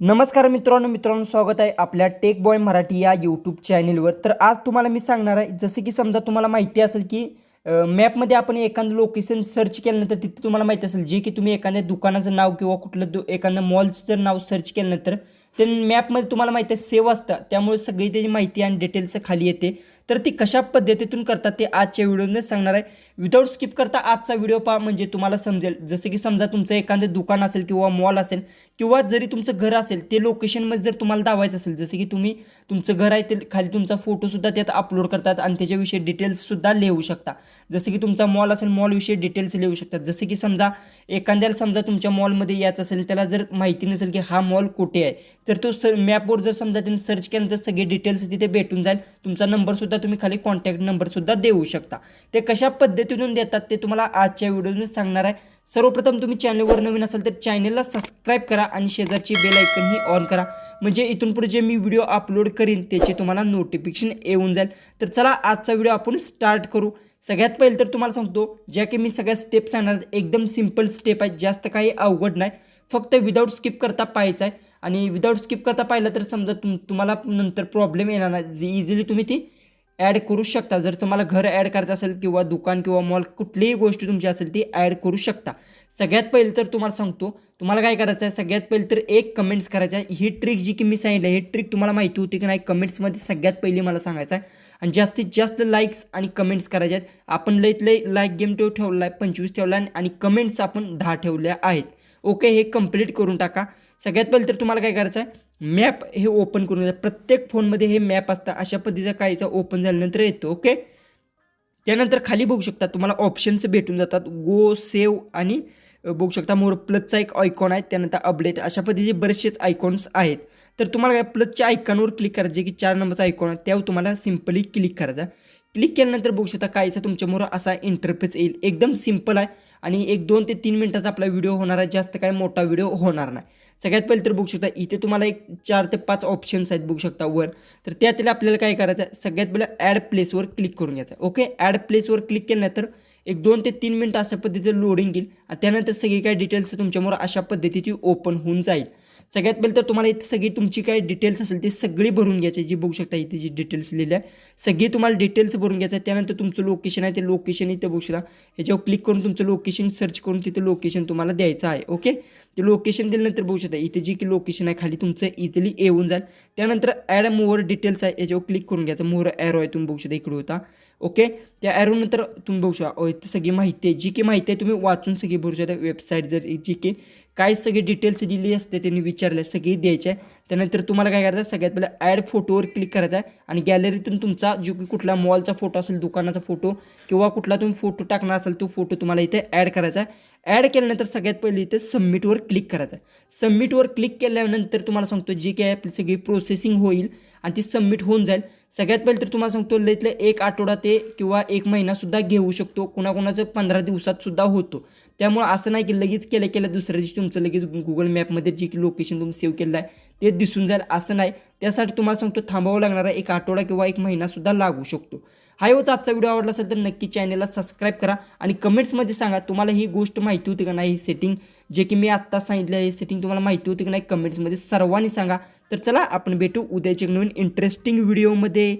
नमस्कार मित्रांनो मित्रांनो स्वागत आहे आपल्या टेक बॉय मराठी या यूट्यूब चॅनेलवर तर आज तुम्हाला मी सांगणार आहे जसं की समजा तुम्हाला माहिती असेल की मॅपमध्ये आपण एखादं लोकेशन सर्च केल्यानंतर तिथे तुम्हाला माहिती असेल जे की तुम्ही एखाद्या दुकानाचं नाव किंवा कुठलं दु एखादं मॉलचं जर नाव सर्च केल्यानंतर ते मॅपमध्ये तुम्हाला माहिती आहे सेव्ह असतं. त्यामुळे सगळी त्याची माहिती आणि डिटेल्स खाली येते. तर ती कशा पद्धतीतून करतात ते आजच्या व्हिडिओमध्ये सांगणार आहे. विदाऊट स्किप करता आजचा व्हिडिओ पहा म्हणजे तुम्हाला समजेल. जसं की समजा तुमचं एखादं दुकान असेल किंवा मॉल असेल किंवा जरी तुमचं घर असेल ते लोकेशनमध्ये जर तुम्हाला दावायचं असेल जसं की तुम्ही तुमचं घर आहे ते खाली तुमचा फोटोसुद्धा त्यात अपलोड करतात आणि त्याच्याविषयी डिटेल्ससुद्धा लिहू शकता. जसं की तुमचा मॉल असेल मॉलविषयी डिटेल्स लिहू शकतात जसं की समजा एखाद्याला समजा तुमच्या मॉलमध्ये यायचं असेल त्याला जर माहिती नसेल की हा मॉल कुठे आहे तर तो सर मॅपवर जर समजा त्यांनी सर्च केल्यानंतर सगळे डिटेल्स तिथे भेटून जाईल. तुमचा नंबरसुद्धा तुम्ही खाली कॉन्टॅक्ट नंबरसुद्धा देऊ शकता. ते कशा पद्धतीतून देतात ते तुम्हाला आजच्या व्हिडिओमध्ये सांगणार आहे. सर्वप्रथम तुम्ही चॅनलवर नवीन असाल तर चॅनलला सबस्क्राईब करा आणि शेजारची बेल आयकनही ऑन करा. म्हणजे इथून पुढे जे मी व्हिडिओ अपलोड करीन त्याचे तुम्हाला नोटिफिकेशन येऊन जाईल. तर चला आजचा व्हिडिओ आपण स्टार्ट करू. सगळ्यात पहिले तर तुम्हाला सांगतो ज्या की मी सगळ्या स्टेप सांगणार एकदम सिंपल स्टेप आहेत. जास्त काही अवघड नाही. फक्त विदाऊट स्किप करता पाहायचं आहे. आणि विदाऊट स्किप करता पाहिलं तर समजा तुम तुम्हाला नंतर प्रॉब्लेम येणार नाही. इझिली तुम्ही ती ॲड करू शकता. जर तुम्हाला घर ॲड करायचं असेल किंवा दुकान किंवा मॉल कुठलीही गोष्ट तुमची असेल ती ॲड करू शकता. सगळ्यात पहिलं तर तुम्हाला सांगतो तुम्हाला काय करायचं आहे? सगळ्यात पहिलं तर एक कमेंट्स करायचं आहे. ही ट्रिक जी की मी सांगितलं ही ट्रिक तुम्हाला माहिती होती की नाही? कमेंट्समध्ये सगळ्यात पहिली मला सांगायचं आहे. आणि जास्तीत जास्त लाईक्स आणि कमेंट्स करायचे आहेत. आपण लईत लई लाईक गेम ठेव ठेवला आहे पंचवीस ठेवला आहे आणि कमेंट्स आपण दहा ठेवल्या आहेत. ओके हे कंप्लीट करून टाका. सगळ्यात पहिले तर तुम्हाला काय करायचं आहे मॅप हे ओपन करून घ्यायचं प्रत्येक फोनमध्ये हे मॅप असतं. अशा पद्धतीचा काहीचा ओपन झाल्यानंतर येतो ओके? त्यानंतर खाली बघू शकता तुम्हाला ऑप्शन्स भेटून जातात. गो सेव्ह आणि बघू शकता मोर प्लसचा एक आयकॉन आहे. त्यानंतर अपडेट अशा पद्धतीचे बरेचसेच आयकॉन्स आहेत. तर तुम्हाला काय प्लसच्या आयकॉनवर क्लिक करायचं जे की चार नंबरचा आयकॉन आहे त्यावर तुम्हाला सिम्पली क्लिक करायचा क्लिक केल्यानंतर बघू शकता काहीचा तुमच्यामोर असा इंटरफेस येईल. एकदम सिंपल आहे. आणि एक दोन ते तीन मिनटाचा आपला व्हिडिओ होणार आहे जास्त काय मोठा व्हिडिओ होणार नाही. सगळ्यात पहिले तर बघू शकता इथे तुम्हाला एक चार ते पाच ऑप्शन्स आहेत बघू शकता वर. तर त्यातील आपल्याला काय करायचं आहे सगळ्यात पहिलं ॲड प्लेसवर क्लिक करून घ्यायचं आहे. ओके ॲड प्लेसवर क्लिक केल्यानंतर एक दोन ते तीन मिनटं अशा पद्धतीचं लोडिंग येईल. आणि त्यानंतर सगळी काय डिटेल्स तुमच्यामुळे अशा पद्धतीची ओपन होऊन जाईल. सगळ्यात पहिले तर तुम्हाला इथे सगळी तुमची काय डिटेल्स असेल ती सगळी भरून घ्यायची जी बघू शकता इथे जी डिटेल्स लिहिली आहे. सगळी तुम्हाला डिटेल्स भरून घ्यायचं आहे. त्यानंतर तुमचं लोकेशन आहे. ते लोकेशन इथे बघू शकता. ह्याच्यावर क्लिक करून तुमचं लोकेशन सर्च करून तिथे लोकेशन तुम्हाला द्यायचं आहे. ओके ते लोकेशन दिल्यानंतर बघू शकता इथे जी की लोकेशन आहे खाली तुमचं इझिली येऊन जाईल. त्यानंतर ॲड मोवर डिटेल्स आहे. याच्यावर क्लिक करून घ्यायचं. मोर ॲरो आहे तुम्ही बघू शकता इकडे होता. ओके त्या ॲरोनंतर तुम्ही बघू शकता इथे सगळी माहिती आहे. जी की माहिती आहे तुम्ही वाचून सगळी भरू शकता. वेबसाईट जर जी की काय सगळे डिटेल्स दिली असते त्यांनी विचारले सगळी द्यायचे. त्यानंतर तुम्हाला काय करायचं सगळ्यात पहिलं ॲड फोटोवर क्लिक करायचा आहे आणि गॅलरीतून तुमचा जो की कुठला मॉलचा फोटो असेल दुकानाचा फोटो किंवा कुठला तुम्ही फोटो टाकणार असेल तो फोटो तुम्हाला इथे ॲड करायचा. आहे ॲड केल्यानंतर सगळ्यात पहिले इथे सबमिटवर क्लिक करायचं. आहे सबमिटवर क्लिक केल्यानंतर तुम्हाला सांगतो जी काय आपली सगळी प्रोसेसिंग होईल आणि ती सबमिट होऊन जाईल. सगळ्यात पहिले तर तुम्हाला सांगतो लईतलं एक आठवडा ते किंवा एक महिनासुद्धा घेऊ शकतो. कुणाकुणाचं पंधरा दिवसातसुद्धा होतो. त्यामुळं असं नाही की लगेच केल्या केल्या दुसऱ्या दिवशी तुमचं लगेच गुगल मॅपमध्ये जे की लोकेशन तुम्ही सेव्ह केलं आहे ते दिसून जाईल. असं नाही. त्यासाठी तुम्हाला सांगतो थांबावं लागणार आहे. एक आठवडा किंवा एक महिनासुद्धा लागू शकतो. हा होता आजचा व्हिडिओ आवडला असेल तर नक्की चॅनलला सबस्क्राईब करा आणि कमेंट्समध्ये सांगा तुम्हाला ही गोष्ट माहिती होती का नाही ही सेटिंग जे की मी आत्ता सांगितलं आहे सेटिंग तुम्हाला माहिती होती की नाही कमेंट्समध्ये सर्वांनी सांगा. तर चला आपण भेटू उद्याच्या नवीन इंटरेस्टिंग व्हिडिओमध्ये